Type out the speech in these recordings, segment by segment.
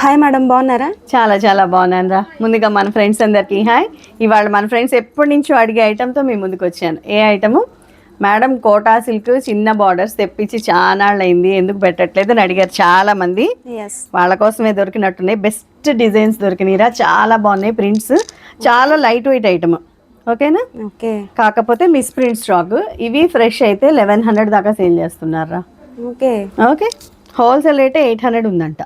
Hi madam బాగున్నారా? చాలా చాలా బాగున్నాను రా. ముందుగా మన ఫ్రెండ్స్ అందరికీ హాయ్ ఇవాళ మన ఫ్రెండ్స్ ఎప్పటి నుంచో అడిగే ఐటెంతో మీ ముందుకు వచ్చాను. ఏ ఐటము మేడం కోటా సిల్క్ చిన్న బార్డర్స్ తెప్పించి చాలా అయింది ఎందుకు పెట్టట్లేదు అని అడిగారు చాలా మంది వాళ్ళ కోసమే దొరికినట్టున్నాయి. Best designs దొరికినాయిరా. చాలా బాగున్నాయి ప్రింట్స్ చాలా లైట్ వెయిట్ ఐటమ్ ఓకేనా? ఓకే. కాకపోతే మిస్ ప్రింట్ స్టాక్ ఇవి ఫ్రెష్ అయితే లెవెన్ హండ్రెడ్ దాకా సేల్ చేస్తున్నారా ఓకే. ఓకే? హోల్సేల్ రేటే ఎయిట్ హండ్రెడ్ ఉందంట.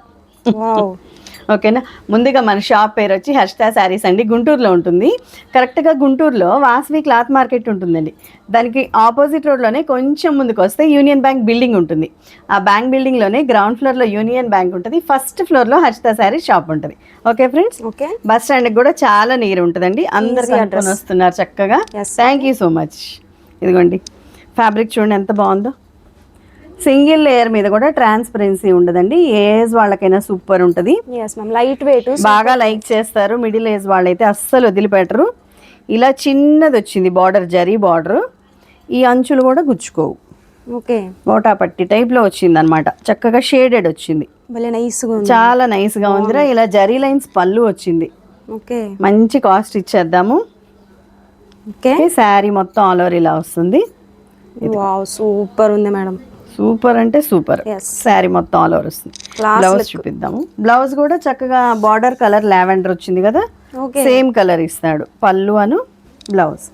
ఓకేనా? ముందుగా మన షాప్ పేరు వచ్చి హర్షిత శారీస్ అండి. గుంటూరులో ఉంటుంది. కరెక్ట్గా గుంటూరులో వాసవి క్లాత్ మార్కెట్ ఉంటుందండి. దానికి ఆపోజిట్ రోడ్లోనే కొంచెం ముందుకు వస్తే యూనియన్ బ్యాంక్ బిల్డింగ్ ఉంటుంది. ఆ బ్యాంక్ బిల్డింగ్లోనే గ్రౌండ్ ఫ్లోర్లో యూనియన్ బ్యాంక్ ఉంటుంది. ఫస్ట్ ఫ్లోర్లో హర్షిత శారీస్ షాప్ ఉంటుంది. Okay friends? ఓకే. బస్ స్టాండ్కి కూడా చాలా నీరు ఉంటుందండి. అందరు Easy కనుక్కొని వస్తున్నారు చక్కగా. థ్యాంక్ యూ సో మచ్ ఇదిగోండి. ఫ్యాబ్రిక్ చూడండి ఎంత బాగుందో. సింగిల్ లేయర్ మీద కూడా ట్రాన్స్పరెన్సీ ఉండదండి. ఏజ్ వాళ్ళకైనా సూపర్ ఉంటుంది. లైట్ వెయిట్ బాగా లైక్ చేస్తారు. మిడిల్ ఏజ్ వాళ్ళైతే అస్సలు వదిలిపెట్టరు. ఇలా చిన్నది వచ్చింది బార్డర్ జరీ బార్డర్. ఈ అంచులు కూడా గుచ్చుకోవు. ఓకే. మోటా పట్టి టైప్లో వచ్చింది. అనమాట చక్కగా షేడెడ్ వచ్చింది చాలా నైస్గా ఉందిరా. ఇలా జరీ లైన్స్ పళ్ళు వచ్చింది. ఓకే. మంచి కాస్ట్ ఇచ్చేద్దాము. ఓకే. శారీ మొత్తం ఆల్ ఓవర్ ఇలా వస్తుంది. సూపర్ ఉంది మేడం. సూపర్ అంటే సూపర్. శారీ మొత్తం ఆల్ ఓవర్ వస్తుంది. బ్లౌజ్ చూపిద్దాము. బ్లౌజ్ కూడా చక్కగా బార్డర్ కలర్ లావెండర్ వచ్చింది కదా? సేమ్ కలర్ ఇస్తాడు పళ్ళు అను బ్లౌజ్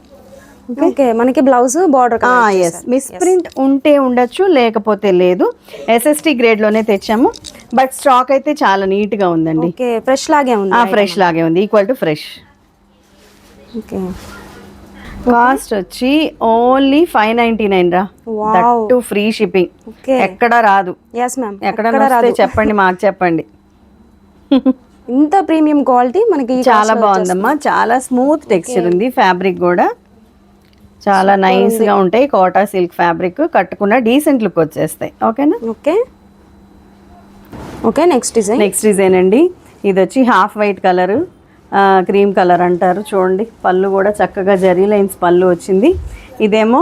ఓకే మనకి blouse border yes miss print ఉంటే ఉండొచ్చు లేకపోతే లేదు. ఎస్ఎస్టీ గ్రేడ్లోనే తెచ్చాము. బట్ స్టాక్ అయితే చాలా నీట్గా ఉందండి. ఓకే ఫ్రెష్ లాగే ఉంది ఫ్రెష్ లాగే ఉంది. Equal to fresh okay cost వచ్చి ఓన్లీ ఫైవ్ నైన్టీ నైన్ రా. Wow. టు ఫ్రీ షిప్పింగ్ ఎక్కడ రాదు. ఎక్కడ వస్తే చెప్పండి మాకు చెప్పండి. ఇంత ప్రీమియం క్వాలిటీ మనకి చాలా బాగుందమ్మా. చాలా స్మూత్ టెక్స్చర్ ఉంది ఫ్యాబ్రిక్ కూడా. చాలా నైస్గా ఉంటాయి కోటా సిల్క్ ఫ్యాబ్రిక్ కట్టుకున్న డీసెంట్ లుక్ వచ్చేస్తాయి. ఓకేనా okay okay next design next design అండి. ఇది వచ్చి half white colour cream colour అంటారు. చూడండి పళ్ళు కూడా చక్కగా జరీ లైన్స్ పళ్ళు వచ్చింది. ఇదేమో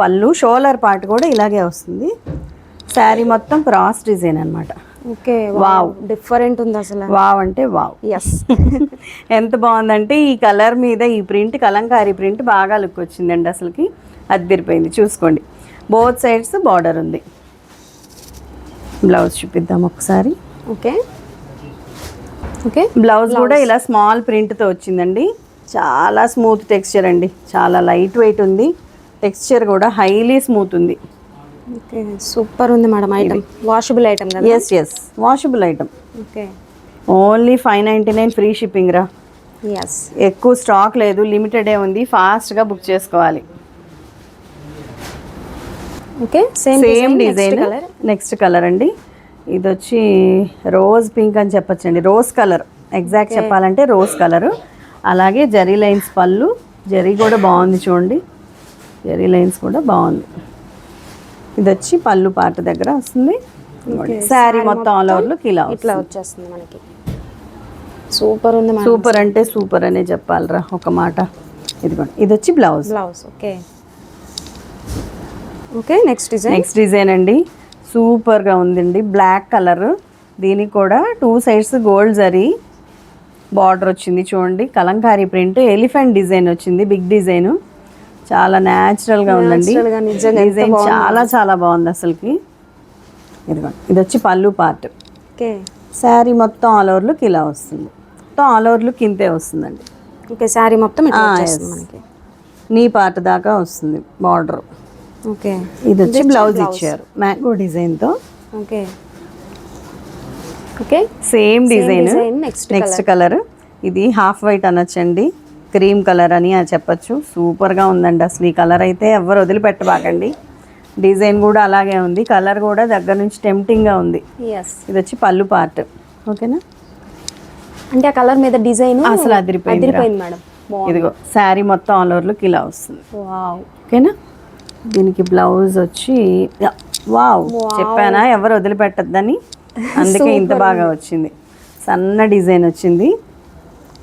పళ్ళు షోలర్ పార్ట్ కూడా ఇలాగే వస్తుంది. శారీ మొత్తం క్రాస్ డిజైన్ అన్నమాట. ఓకే వావ్ డిఫరెంట్ ఉంది అసలు. వావ్ అంటే వావ్. ఎస్ ఎంత బాగుందంటే ఈ కలర్ మీద ఈ ప్రింట్ కలంకారీ ప్రింట్ బాగా లుక్ వచ్చిందండి అసలుకి. అద్దరిపోయింది చూసుకోండి. బోత్ సైడ్స్ బార్డర్ ఉంది. బ్లౌజ్ చూపిద్దాం ఒకసారి. ఓకే. ఓకే. బ్లౌజ్ కూడా ఇలా స్మాల్ ప్రింట్తో వచ్చిందండి. చాలా స్మూత్ టెక్స్చర్ అండి. చాలా లైట్ వెయిట్ ఉంది. టెక్స్చర్ కూడా హైలీ స్మూత్ ఉంది. ఓకే. సూపర్ ఉంది మేడం ఐటమ్ వాషబుల్ ఐటమ్ కదా? Yes yes washable item okay. Only five ninety nine free shipping రా. ఎస్ ఎక్కువ స్టాక్ లేదు. లిమిటెడే ఉంది. ఫాస్ట్గా బుక్ చేసుకోవాలి. Okay. Same same design colour next colour అండి. ఇది వచ్చి రోజ్ పింక్ అని చెప్పొచ్చండి. Rose colour. ఎగ్జాక్ట్ చెప్పాలంటే రోజ్ కలర్. అలాగే జరీ లైన్స్ పళ్ళు. జరీ కూడా బాగుంది చూడండి. జరీ లైన్స్ కూడా బాగుంది. ఇది వచ్చి పళ్ళు పార్ట్ దగ్గర వస్తుంది. శారీ మొత్తం ఆల్ ఓవర్ లుక్ ఇలా ఇట్లా వచ్చేస్తుంది మనకి. సూపర్ ఉంది సూపర్ అంటే సూపర్ అనే చెప్పాలిరా ఒక మాట. ఇదిగోండి. ఇది వచ్చి blouse. Blouse. Okay. Okay next design. Next design అండి. సూపర్గా ఉందండి. Black colour. దీనికి కూడా two sides gold zari border వచ్చింది చూడండి. కలంకారీ ప్రింట్ ఎలిఫెంట్ డిజైన్ వచ్చింది బిగ్ డిజైన్. చాలా న్యాచురల్గా ఉందండి. డిజైన్ చాలా చాలా బాగుంది అసలుకి. ఇదిగోండి ఇది వచ్చి పళ్ళు పార్ట్. ఓకే. శారీ మొత్తం ఆల్ ఓవర్ లుక్ ఇలా వస్తుంది. మొత్తం ఆల్ ఓవర్ లుక్ ఇంతే వస్తుందండి. ఓకే శారీ మొత్తం నీ పార్ట్ దాకా వస్తుంది బార్డర్. ఓకే. ఇది వచ్చి బ్లౌజ్ ఇచ్చారు. మ్యాంగో డిజైన్తో okay. Okay. Same design next next colour ఇది హాఫ్ వైట్ అనొచ్చండి. క్రీమ్ కలర్ అని చెప్పచ్చు. సూపర్గా ఉందండి అసలు. ఈ కలర్ అయితే ఎవరు వదిలిపెట్టబాకండి. డిజైన్ కూడా అలాగే ఉంది. కలర్ కూడా దగ్గర నుంచి టెంప్టింగ్గా ఉంది. ఎస్ ఇది వచ్చి పళ్ళు పార్ట్ ఓకేనా? అంటే ఆ కలర్ మీద డిజైన్ అసలు అదిరిపోయింది మేడం. ఇదిగో శారీ మొత్తం ఆల్ ఓవర్ లుక్ ఇలా వస్తుంది. ఓకేనా? దీనికి బ్లౌజ్ వచ్చి వావ్ చెప్పానా? ఎవరు వదిలిపెట్టద్దని? అందుకే ఇంత బాగా వచ్చింది. సన్న డిజైన్ వచ్చింది.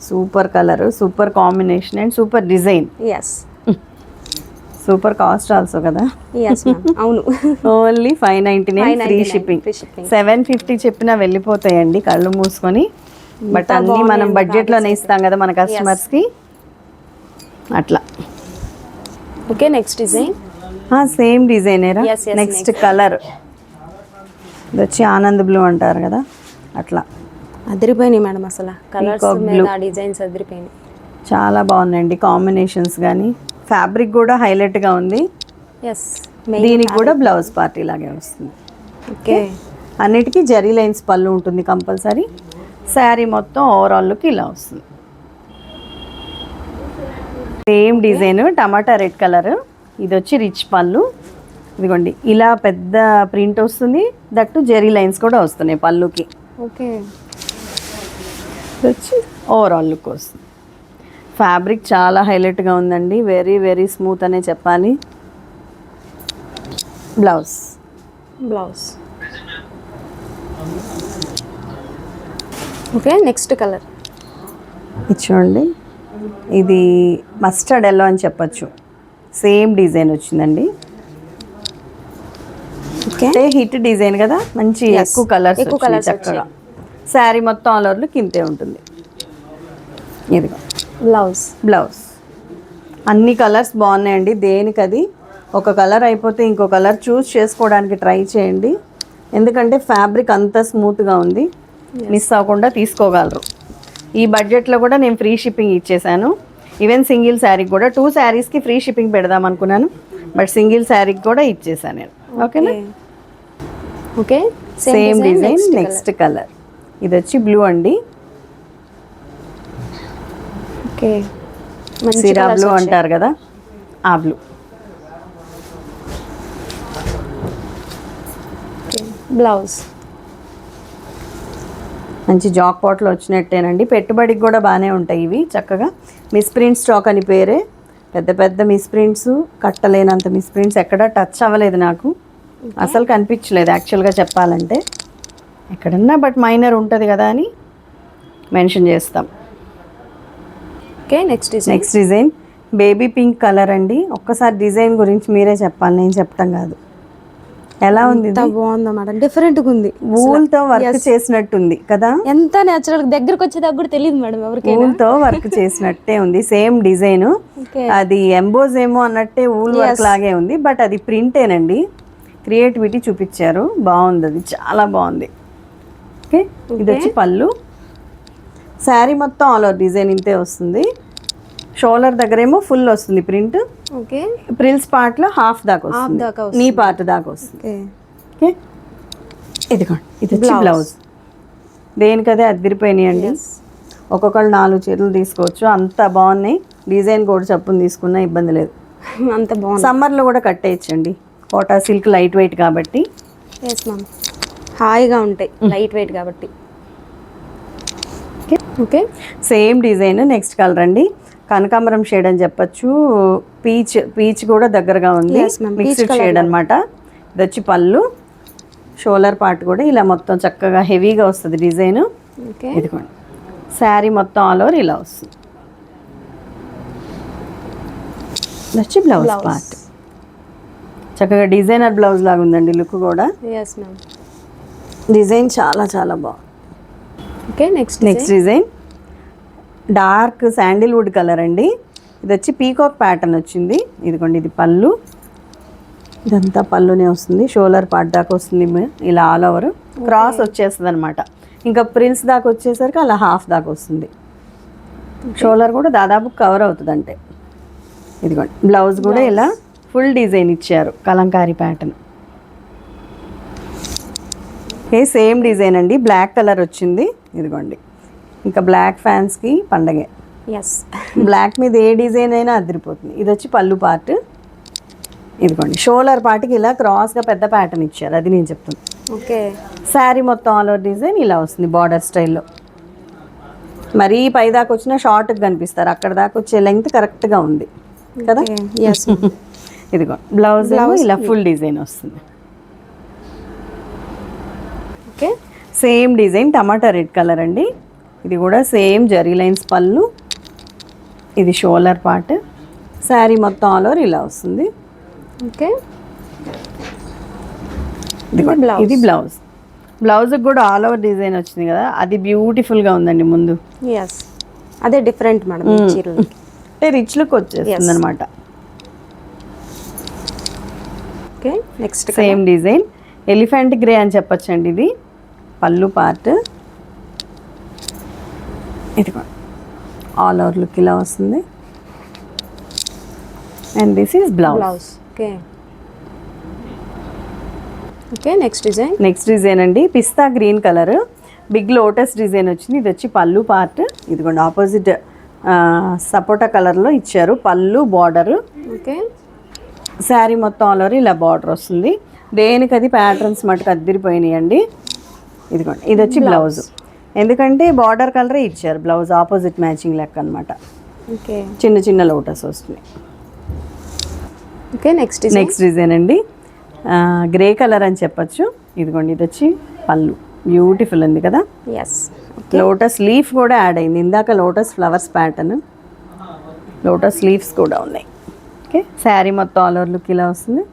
Super colour super combination and super design. Yes super cost also కదా? అవును. Only five ninety nine free 599 shipping. Seven fifty చెప్పినా వెళ్ళిపోతాయండి కళ్ళు మూసుకొని. బట్ అన్నీ మనం బడ్జెట్లోనే ఇస్తాం కదా మన కస్టమర్స్కి అట్లా. ఓకే నెక్స్ట్ డిజైన్ సేమ్ డిజైనేరా? నెక్స్ట్ కలర్ ఇది వచ్చి ఆనంద్ బ్లూ అంటారు కదా అట్లా. అదిరిపోయినాయి మేడం అసలు. కలర్స్. డిజైన్స్ అదిరిపోయినాయి. చాలా బాగున్నాయండి కాంబినేషన్స్ కానీ ఫ్యాబ్రిక్ కూడా హైలైట్గా ఉంది. ఎస్ దీనికి కూడా బ్లౌజ్ పార్టీ లాగే వస్తుంది. ఓకే అన్నిటికీ జరీ లైన్స్ పళ్ళు ఉంటుంది కంపల్సరీ. శారీ మొత్తం ఓవరాల్ లుక్ ఇలా వస్తుంది. సేమ్ డిజైన్ టమాటా రెడ్ కలర్. ఇది వచ్చి రిచ్ పళ్ళు. ఇదిగోండి ఇలా పెద్ద ప్రింట్ వస్తుంది. దట్టు జెరీ లైన్స్ కూడా వస్తున్నాయి పళ్ళుకి. ఓకే. ఇది వచ్చి ఓవరాల్ లుక్ వస్తుంది. ఫ్యాబ్రిక్ చాలా హైలైట్గా ఉందండి. వెరీ వెరీ స్మూత్ అనే చెప్పాలి. Blouse. Blouse. Okay next colour. ఇది చూడండి. ఇది మస్టర్డ్ ఎల్లో అని చెప్పొచ్చు. సేమ్ డిజైన్ వచ్చిందండి. అంటే హిట్ డిజైన్ కదా? మంచి. ఎక్కువ కలర్స్ ఎక్కువ colours చక్కగా. శారీ మొత్తం ఆల్ ఓవర్లు కింతే ఉంటుంది. ఇదిగో. బ్లౌజ్ బ్లౌజ్ అన్ని కలర్స్ బాగున్నాయండి. దేనికి అది ఒక కలర్ అయిపోతే ఇంకో కలర్ చూస్ చేసుకోవడానికి ట్రై చేయండి. ఎందుకంటే ఫ్యాబ్రిక్ అంత స్మూత్గా ఉంది. మిస్ అవ్వకుండా తీసుకోగలరు. ఈ బడ్జెట్లో కూడా నేను ఫ్రీ షిప్పింగ్ ఇచ్చేసాను. ఈవెన్ సింగిల్ శారీకి కూడా టూ శారీస్కి ఫ్రీ షిప్పింగ్ పెడదాం అనుకున్నాను. బట్ సింగిల్ శారీకి కూడా ఇచ్చేసాను నేను. ఓకేనా? Okay. Same design next colour ఇది వచ్చి బ్లూ అండి. ఓకే. సిరా బ్లూ అంటారు కదా? ఆ బ్లూ బ్లౌజ్ మంచి జాక్ పాట్లు వచ్చినట్టేనండి. పెట్టుబడికి కూడా బాగానే ఉంటాయి ఇవి చక్కగా. మిస్ ప్రింట్ స్టాక్ అని పేరే. పెద్ద పెద్ద మిస్ ప్రింట్స్ కట్టలేనంత మిస్ ప్రింట్స్ ఎక్కడ టచ్ అవ్వలేదు నాకు. అసలు కనిపించలేదు యాక్చువల్గా చెప్పాలంటే. ఎక్కడన్నా బట్ మైనర్ ఉంటుంది కదా అని మెన్షన్ చేస్తాం. Okay next design. Next design. Baby pink colour అండి. ఒక్కసారి డిజైన్ గురించి మీరే చెప్పాలి నేను చెప్తాం కాదు. ఎలా ఉంది బాగుందో మేడం డిఫరెంట్గా ఉంది. ఊల్తో వర్క్ చేసినట్టుంది కదా? ఎంత నేచురల్ దగ్గరకు వచ్చేదాకా కూడా తెలియదు మేడం ఎవరికైనా. ఊల్తో వర్క్ చేసినట్టే ఉంది. సేమ్ డిజైన్ అది ఎంబోజ్ ఏమో అన్నట్టే ఊల్ వర్క్ లాగే ఉంది. బట్ అది ప్రింటేనండి క్రియేటివిటీ చూపించారు. బాగుంది అది. చాలా బాగుంది. ఓకే ఇది వచ్చి పళ్ళు. శారీ మొత్తం ఆల్ ఓవర్ డిజైన్ ఇంతే వస్తుంది. షోల్డర్ దగ్గరేమో ఫుల్ వస్తుంది ప్రింట్ ఓకే. ప్రిల్స్ పార్ట్లో హాఫ్ దాకా వస్తుంది. నీ పార్ట్ దాకా వస్తుంది. ఓకే. ఇదిగోండి ఇది వచ్చి బ్లౌజ్ దేనికదే అద్దరిపోయినాయండి ఒక్కొక్కళ్ళు నాలుగు చీరలు తీసుకోవచ్చు. అంత బాగున్నాయి. డిజైన్ కూడా చప్పుని తీసుకున్నా ఇబ్బంది లేదు. అంత బాగుంది. సమ్మర్లో కూడా కట్టేయచ్చండి. కోటా సిల్క్ లైట్ వెయిట్ కాబట్టి. ఎస్ మ్యామ్ హాయిగా ఉంటాయి. లైట్ వెయిట్ కాబట్టి. Okay okay same design next colour అండి. కనకాంబరం షేడ్ అని చెప్పొచ్చు. పీచ్ పీచ్ కూడా దగ్గరగా ఉంది. మిక్స్డ్ షేడ్ అనమాట ఇది వచ్చి పళ్ళు షోలర్ పార్ట్ కూడా ఇలా మొత్తం చక్కగా హెవీగా వస్తుంది డిజైన్. ఇదిగోండి. శారీ మొత్తం ఆల్ ఓవర్ ఇలా వస్తుంది. వచ్చి బ్లౌజ్. పార్ట్. చక్కగా డిజైనర్ బ్లౌజ్ లాగా ఉందండి లుక్ కూడా. డిజైన్ చాలా చాలా బాగుంది. Okay next next design dark sandalwood colour అండి. ఇది వచ్చి పీకాక్ ప్యాటర్న్ వచ్చింది. ఇదిగోండి ఇది పళ్ళు. ఇదంతా పళ్ళునే వస్తుంది. షోలర్ పార్ట్ దాకా వస్తుంది ఇలా ఆల్ ఓవర్ క్రాస్ వచ్చేస్తుంది అనమాట ఇంకా ప్రిల్స్ దాకా వచ్చేసరికి అలా హాఫ్ దాకా వస్తుంది. షోలర్ కూడా దాదాపు కవర్ అవుతుంది అంటే ఇదిగోండి బ్లౌజ్ కూడా ఇలా ఫుల్ డిజైన్ ఇచ్చారు. కలంకారీ ప్యాటర్న్ ఏ సేమ్ డిజైన్ అండి. బ్లాక్ కలర్ వచ్చింది. ఇదిగోండి. ఇంకా బ్లాక్ ఫ్యాన్స్కి పండగే. ఎస్ బ్లాక్ మీద ఏ డిజైన్ అయినా అదిరిపోతుంది. ఇది వచ్చి పళ్ళు పార్ట్. ఇదిగోండి. షోలర్ పార్ట్కి ఇలా క్రాస్గా పెద్ద ప్యాటర్న్ ఇచ్చారు. అది నేను చెప్తున్నాను ఓకే. శారీ మొత్తం ఆల్ ఓవర్ డిజైన్ ఇలా వస్తుంది బార్డర్ స్టైల్లో. మరీ పై దాకా వచ్చినా షార్ట్గా కనిపిస్తారు. అక్కడ దాకా వచ్చే లెంగ్త్ కరెక్ట్గా ఉంది. కదా? ఎస్ ఇదిగో బ్లౌజ్ ఇలా ఫుల్ డిజైన్ వస్తుంది. ఓకే. సేమ్ డిజైన్ టమాటా రెడ్ కలర్ అండి. ఇది కూడా సేమ్ జరీ లైన్స్ పళ్ళు. ఇది షోలర్ పార్ట్. శారీ మొత్తం ఆల్ ఓవర్ ఇలా వస్తుంది. ఓకే. ఇది బ్లౌజ్. బ్లౌజ్కి కూడా ఆల్ ఓవర్ డిజైన్ వచ్చింది కదా అది బ్యూటిఫుల్గా ఉందండి ముందు. ఎస్ అదే డిఫరెంట్ మేడం అంటే రిచ్ లుక్ వచ్చేస్తుంది అనమాట okay next same design elephant grey అని చెప్పొచ్చండి ఇది. పళ్ళు పార్ట్ ఇదిగో ఆల్ ఓవర్ లుక్ ఇలా వస్తుంది. And this is blouse blouse okay okay next design next design అండి పిస్తా green colour big lotus design వచ్చింది ఇది వచ్చి పళ్ళు పార్ట్ ఇదిగోండి ఆపోజిట్ సపోటా కలర్లో ఇచ్చారు పళ్ళు బార్డర్ ఓకే శారీ మొత్తం ఆల్ ఓవర్ ఇలా బార్డర్ వస్తుంది. దేనికి అది ప్యాటర్న్స్ మటుకు అద్దరిపోయినాయండి? ఇదిగోండి ఇది వచ్చి బ్లౌజ్ ఎందుకంటే బార్డర్ కలరే ఇచ్చారు బ్లౌజ్ ఆపోజిట్ మ్యాచింగ్ లెక్క అనమాట ఓకే. చిన్న చిన్న లోటస్ వస్తుంది ఓకే నెక్స్ట్ నెక్స్ట్ డిజైన్ అండి. గ్రే కలర్ అని చెప్పొచ్చు. ఇదిగోండి ఇది వచ్చి పళ్ళు. బ్యూటిఫుల్ ఉంది కదా? ఎస్ లోటస్ లీఫ్ కూడా యాడ్ అయింది. ఇందాక lotus flowers pattern lotus leaves కూడా ఉన్నాయి. ఓకే శారీ మొత్తం ఆల్ ఓవర్ లుక్ ఇలా వస్తుంది.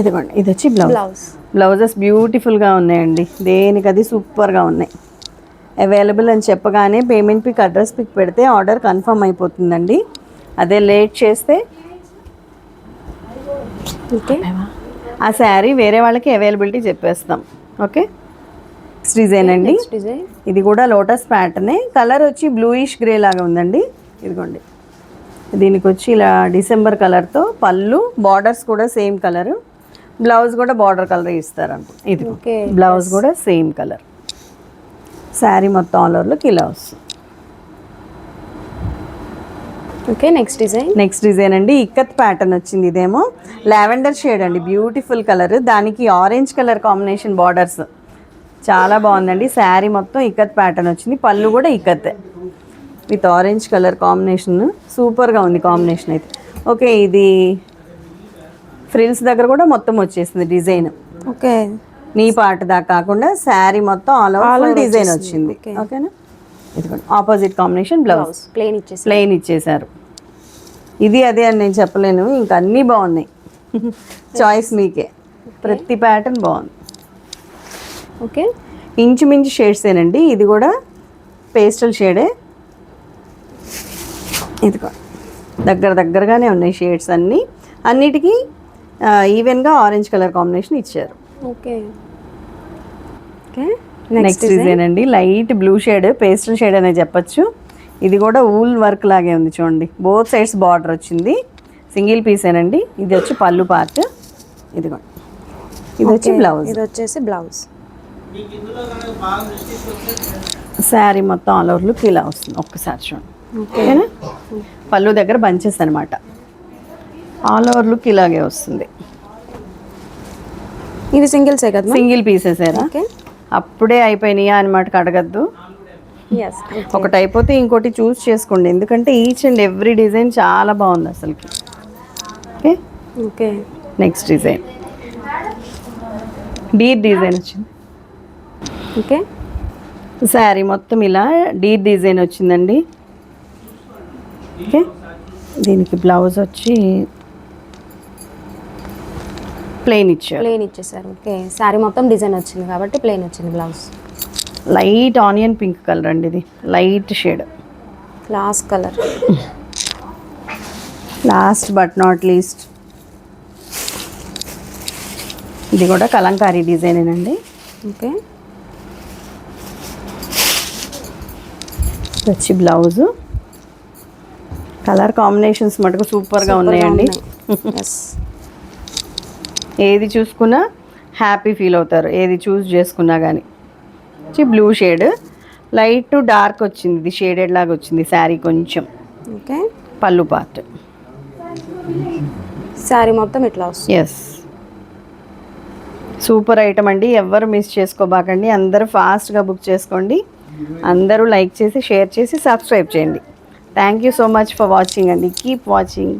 ఇదిగోండి ఇది వచ్చి బ్లౌజ్ బ్లౌజ్ బ్లౌజెస్ బ్యూటిఫుల్గా ఉన్నాయండి. దేనికది సూపర్గా ఉన్నాయి. అవైలబుల్ అని చెప్పగానే పేమెంట్ పిక్ అడ్రస్ పిక్ పెడితే ఆర్డర్ కన్ఫర్మ్ అయిపోతుందండి. అదే లేట్ చేస్తే ఓకే. ఆ శారీ వేరే వాళ్ళకి అవైలబిలిటీ చెప్పేస్తాం. ఓకే? నెక్స్ట్ డిజైన్ అండి. ఇది కూడా లోటస్ ప్యాటర్నే కలర్ వచ్చి బ్లూయిష్ గ్రే లాగా ఉందండి. ఇదిగోండి. దీనికి వచ్చి ఇలా డిసెంబర్ కలర్తో పళ్ళు బార్డర్స్ కూడా సేమ్ కలర్ బ్లౌజ్ కూడా బార్డర్ కలర్ ఇస్తారు అనుకో ఇది ఓకే. బ్లౌజ్ కూడా సేమ్ కలర్. శారీ మొత్తం ఆల్ ఓవర్లోకి ఇలా వస్తుంది. Okay next design next design అండి ఇక్కత్ ప్యాటర్న్ వచ్చింది ఇదేమో. లావెండర్ షేడ్ అండి బ్యూటిఫుల్ కలర్ దానికి ఆరెంజ్ కలర్ కాంబినేషన్ బార్డర్స్ చాలా బాగుందండి శారీ మొత్తం ఇక్కత్ ప్యాటర్న్ వచ్చింది. పళ్ళు కూడా ikat. With orange colour combination సూపర్గా ఉంది కాంబినేషన్ అయితే. ఓకే ఇది ఫ్రిల్స్ దగ్గర కూడా మొత్తం వచ్చేసింది డిజైన్. ఓకే. నీ పార్ట్ దాకా కాకుండా శారీ మొత్తం ఆల్ ఓవర్ డిజైన్. వచ్చింది. ఓకేనా? ఇదిగోండి. ఆపోజిట్ కాంబినేషన్ బ్లౌజ్ ప్లేన్ ఇచ్చేసి ప్లెయిన్ ఇచ్చేశారు ఇది అదే అని నేను చెప్పలేను. ఇంకా అన్నీ బాగున్నాయి. చాయిస్ మీకే. ప్రతి ప్యాటర్న్ బాగుంది. ఓకే ఇంచుమించు షేడ్సేనండి ఇది కూడా పేస్టల్ షేడే ఇదిగో. దగ్గర దగ్గరగానే ఉన్నాయి షేడ్స్ అన్నీ. అన్నిటికీ ఈవెన్గా ఆరెంజ్ కలర్ కాంబినేషన్ ఇచ్చారు. ఓకే. ఓకే? నెక్స్ట్ డిజైన్ అండి. Light blue shade pastel shade అనే చెప్పొచ్చు. ఇది కూడా ఊల్ వర్క్ లాగే ఉంది చూడండి. బోత్ సైడ్స్ బార్డర్ వచ్చింది. సింగిల్ పీసేనండి ఇది వచ్చి పళ్ళు పార్ట్ ఇదిగోండి ఇది వచ్చి బ్లౌజ్ ఇది వచ్చేసి బ్లౌజ్ శారీ మొత్తం ఆల్ ఓవర్ లుక్ ఇలా వస్తుంది. ఒక్కసారి చూడండి. ఓకేనా? పళ్ళు దగ్గర బంచెస్ అనమాట ఆల్ ఓవర్ లుక్ ఇలాగే వస్తుంది. ఇవి సింగిల్సే కదా? సింగిల్ పీసెసేనా ఓకే అప్పుడే అయిపోయినాయా అని మాట అడగద్దు. ఒకటి అయిపోతే ఇంకోటి చూస్ చేసుకోండి. ఎందుకంటే ఈచ్ అండ్ ఎవ్రీ డిజైన్ చాలా బాగుంది అసలుకి. Okay okay next design deer design వచ్చింది. ఓకే శారీ మొత్తం ఇలా డీర్ డిజైన్ వచ్చిందండి. ఓకే దీనికి బ్లౌజ్ వచ్చి ప్లెయిన్ ఇచ్చారు. ప్లేన్ ఇచ్చేసారు. ఓకే శారీ మొత్తం డిజైన్ వచ్చింది కాబట్టి ప్లేన్ వచ్చింది blouse light onion pink colour అండి ఇది. Light shade last colour last but not least ఇది కూడా కలంకారీ డిజైనేనండి ఓకే వచ్చి బ్లౌజు కలర్ కాంబినేషన్స్ మటుకు సూపర్గా ఉన్నాయండి. ఎస్ ఏది చూసుకున్నా హ్యాపీ ఫీల్ అవుతారు. ఏది చూస్ చేసుకున్నా కానీ blue shade. Light to dark వచ్చింది. ఇది షేడెడ్ లాగా వచ్చింది. శారీ కొంచెం. ఓకే. పళ్ళు పార్ట్. శారీ మొత్తం ఇట్లా వస్తుంది? ఎస్ సూపర్ ఐటమ్ అండి. ఎవ్వరు మిస్ చేసుకోబాకండి. అందరూ ఫాస్ట్గా బుక్ చేసుకోండి. అందరూ లైక్ చేసి షేర్ చేసి సబ్స్క్రైబ్ చేయండి. Thank you so much for watching అండి. Keep watching